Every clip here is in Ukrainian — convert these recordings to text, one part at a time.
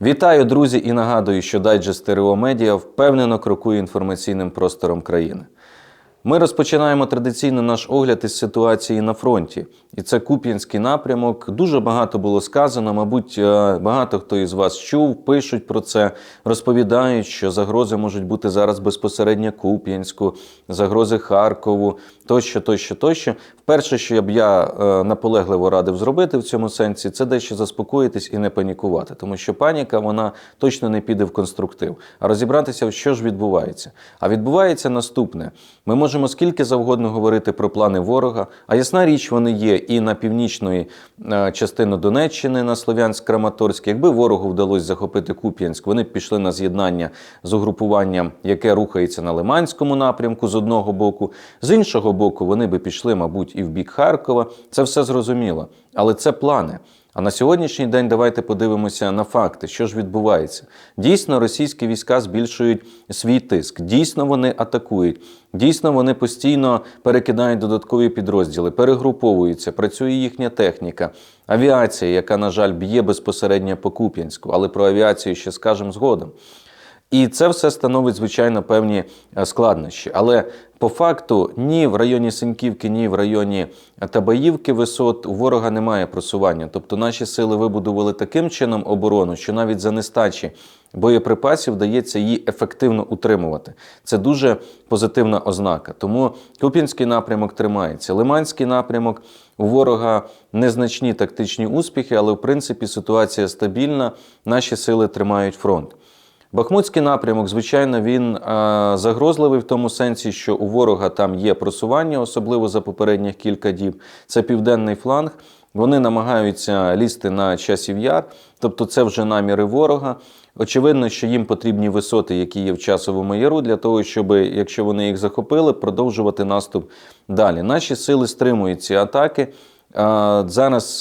Вітаю, друзі, і нагадую, що дайджест Стерео Медіа впевнено крокує інформаційним простором країни. Ми розпочинаємо традиційно наш огляд із ситуації на фронті. І це Куп'янський напрямок. Дуже багато було сказано. Мабуть, е, багато хто із вас чув, пишуть про це, розповідають, що загрози можуть бути зараз безпосередньо Куп'янську, загрози Харкову, тощо, тощо, тощо. Перше, що я б я е, наполегливо радив зробити в цьому сенсі, це дещо заспокоїтись і не панікувати, тому що паніка вона точно не піде в конструктив. А розібратися, що ж відбувається. А відбувається наступне: ми можемо скільки завгодно говорити про плани ворога, а ясна річ, вони є і на північної частини частину Донеччини, на Слов'янськ-Краматорськ. Якби ворогу вдалося захопити Куп'янськ, вони б пішли на з'єднання з угрупуванням, яке рухається на Лиманському напрямку з одного боку, з іншого боку, вони би пішли, мабуть, і в бік Харкова. Це все зрозуміло. Але це плани. А на сьогоднішній день давайте подивимося на факти, що ж відбувається. Дійсно, російські війська збільшують свій тиск. Дійсно, вони атакують. Дійсно, вони постійно перекидають додаткові підрозділи, перегруповуються, працює їхня техніка, авіація, яка, на жаль, б'є безпосередньо по Куп'янську, але про авіацію ще скажемо згодом. І це все становить, звичайно, певні е, складнощі. Але по факту ні в районі Синьківки, ні в районі Табаївки висот у ворога немає просування. Тобто наші сили вибудували таким чином оборону, що навіть за нестачі боєприпасів вдається її ефективно утримувати. Це дуже позитивна ознака. Тому Куп'янський напрямок тримається. Лиманський напрямок у ворога незначні тактичні успіхи, але в принципі ситуація стабільна. Наші сили тримають фронт. Бахмутський напрямок, звичайно, він а, загрозливий в тому сенсі, що у ворога там є просування, особливо за попередніх кілька діб. Це південний фланг. Вони намагаються лізти на часів яр, тобто це вже наміри ворога. Очевидно, що їм потрібні висоти, які є в часовому яру, для того, щоб, якщо вони їх захопили, продовжувати наступ далі. Наші сили стримують ці атаки. Зараз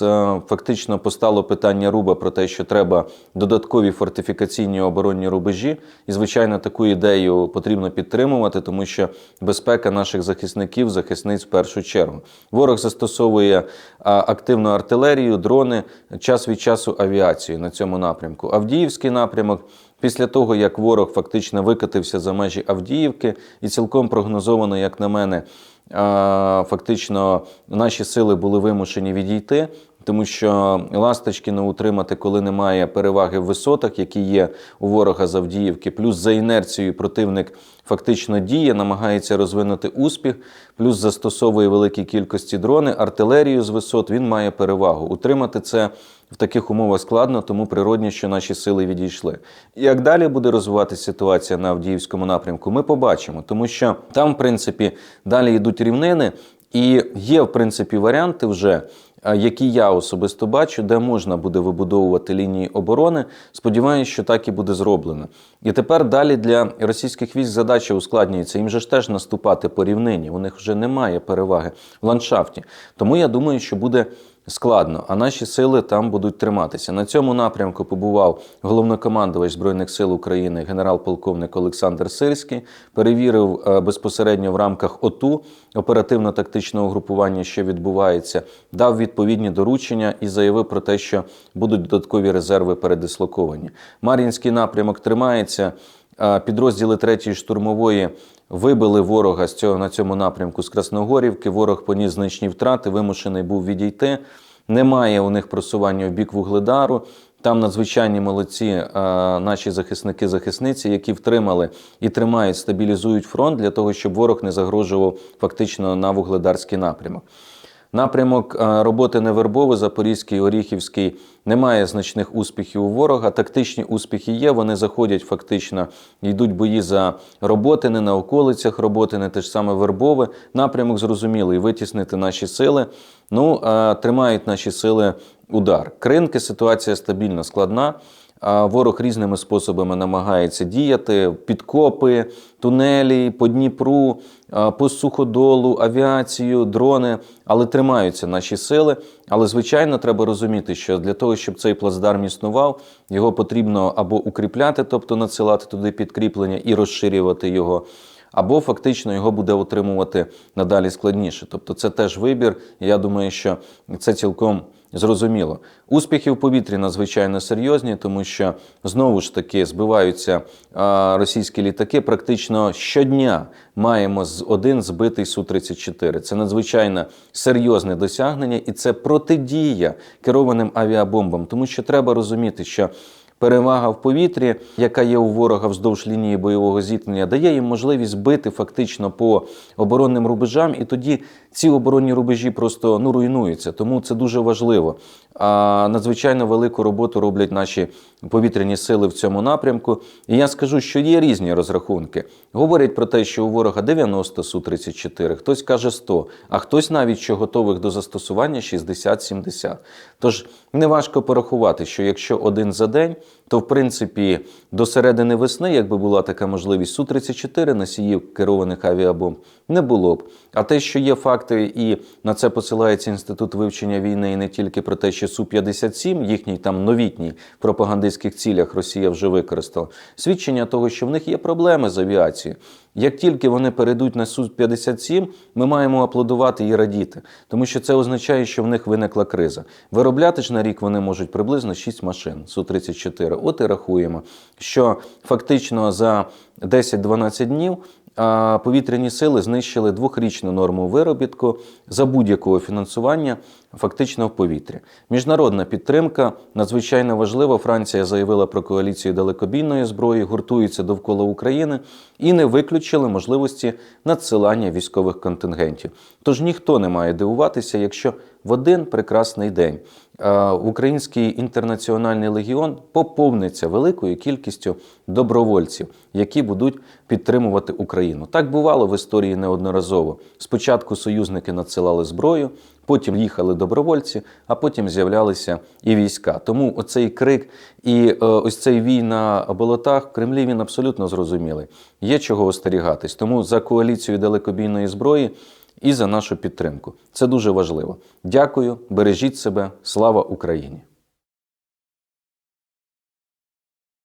фактично постало питання Руба про те, що треба додаткові фортифікаційні оборонні рубежі, і звичайно, таку ідею потрібно підтримувати, тому що безпека наших захисників захисниць в першу чергу. Ворог застосовує активну артилерію, дрони, час від часу авіацію на цьому напрямку. Авдіївський напрямок. Після того, як ворог фактично викатився за межі Авдіївки, і цілком прогнозовано, як на мене, фактично наші сили були вимушені відійти. Тому що Ласточкіно утримати, коли немає переваги в висотах, які є у ворога з Авдіївки, плюс за інерцією противник фактично діє, намагається розвинути успіх, плюс застосовує великі кількості дрони, артилерію з висот, він має перевагу. Утримати це в таких умовах складно, тому природні, що наші сили відійшли. Як далі буде розвиватися ситуація на Авдіївському напрямку, ми побачимо, тому що там, в принципі, далі йдуть рівнини, і є, в принципі, варіанти вже які я особисто бачу, де можна буде вибудовувати лінії оборони. Сподіваюся, що так і буде зроблено. І тепер далі для російських військ задача ускладнюється. Їм же ж теж наступати по рівнині. У них вже немає переваги в ландшафті. Тому я думаю, що буде складно, а наші сили там будуть триматися. На цьому напрямку побував головнокомандувач Збройних сил України, генерал-полковник Олександр Сирський. Перевірив е, безпосередньо в рамках ОТУ оперативно-тактичного групування, що відбувається, дав відповідні доручення і заявив про те, що будуть додаткові резерви передислоковані. Мар'їнський напрямок тримається. Підрозділи 3-ї штурмової вибили ворога з цього на цьому напрямку з Красногорівки. Ворог поніс значні втрати, вимушений був відійти. Немає у них просування в бік Вугледару. Там надзвичайні молодці наші захисники-захисниці, які втримали і тримають, стабілізують фронт для того, щоб ворог не загрожував фактично на вугледарський напрямок. Напрямок е, роботи Невербови, Запорізький, Оріхівський немає значних успіхів у ворога. Тактичні успіхи є. Вони заходять фактично, йдуть бої за роботи, не на околицях роботи, не те ж саме Вербове. Напрямок зрозумілий, витіснити наші сили. Ну, е, тримають наші сили удар. Кринки ситуація стабільна, складна. Ворог різними способами намагається діяти: підкопи, тунелі, по Дніпру, по суходолу, авіацію, дрони, але тримаються наші сили. Але, звичайно, треба розуміти, що для того, щоб цей плацдарм існував, його потрібно або укріпляти, тобто надсилати туди підкріплення і розширювати його. Або фактично його буде отримувати надалі складніше. Тобто це теж вибір. Я думаю, що це цілком зрозуміло. Успіхи в повітрі надзвичайно серйозні, тому що знову ж таки збиваються російські літаки. Практично щодня маємо з один збитий Су-34. Це надзвичайно серйозне досягнення, і це протидія керованим авіабомбам, тому що треба розуміти, що Перевага в повітрі, яка є у ворога вздовж лінії бойового зіткнення, дає їм можливість бити фактично по оборонним рубежам, і тоді ці оборонні рубежі просто ну руйнуються. Тому це дуже важливо. А надзвичайно велику роботу роблять наші повітряні сили в цьому напрямку. І я скажу, що є різні розрахунки. Говорять про те, що у ворога 90 Су-34, хтось каже 100, а хтось навіть що готових до застосування 60-70. Тож неважко порахувати, що якщо один за день, то в принципі до середини весни, якби була така можливість, Су-34 носіїв керованих авіабомб не було б. А те, що є факти, і на це посилається інститут вивчення війни, і не тільки про те, що Су-57, їхній там новітній пропагандистських цілях Росія вже використала, свідчення того, що в них є проблеми з авіацією. Як тільки вони перейдуть на Су-57, ми маємо аплодувати і радіти, тому що це означає, що в них виникла криза. Виробляти ж на рік вони можуть приблизно 6 машин Су-34. От і рахуємо, що фактично за 10-12 днів а повітряні сили знищили двохрічну норму виробітку за будь-якого фінансування фактично в повітрі. Міжнародна підтримка надзвичайно важлива. Франція заявила про коаліцію далекобійної зброї, гуртується довкола України і не виключили можливості надсилання військових контингентів. Тож ніхто не має дивуватися, якщо в один прекрасний день е, Український інтернаціональний легіон поповниться великою кількістю добровольців, які будуть підтримувати Україну. Так бувало в історії неодноразово. Спочатку союзники надсилали зброю, потім їхали добровольці, а потім з'являлися і війська. Тому оцей крик і е, ось цей вій на болотах в Кремлі він абсолютно зрозумілий. Є чого остерігатись. Тому за коаліцією далекобійної зброї і за нашу підтримку. Це дуже важливо. Дякую, бережіть себе, слава Україні!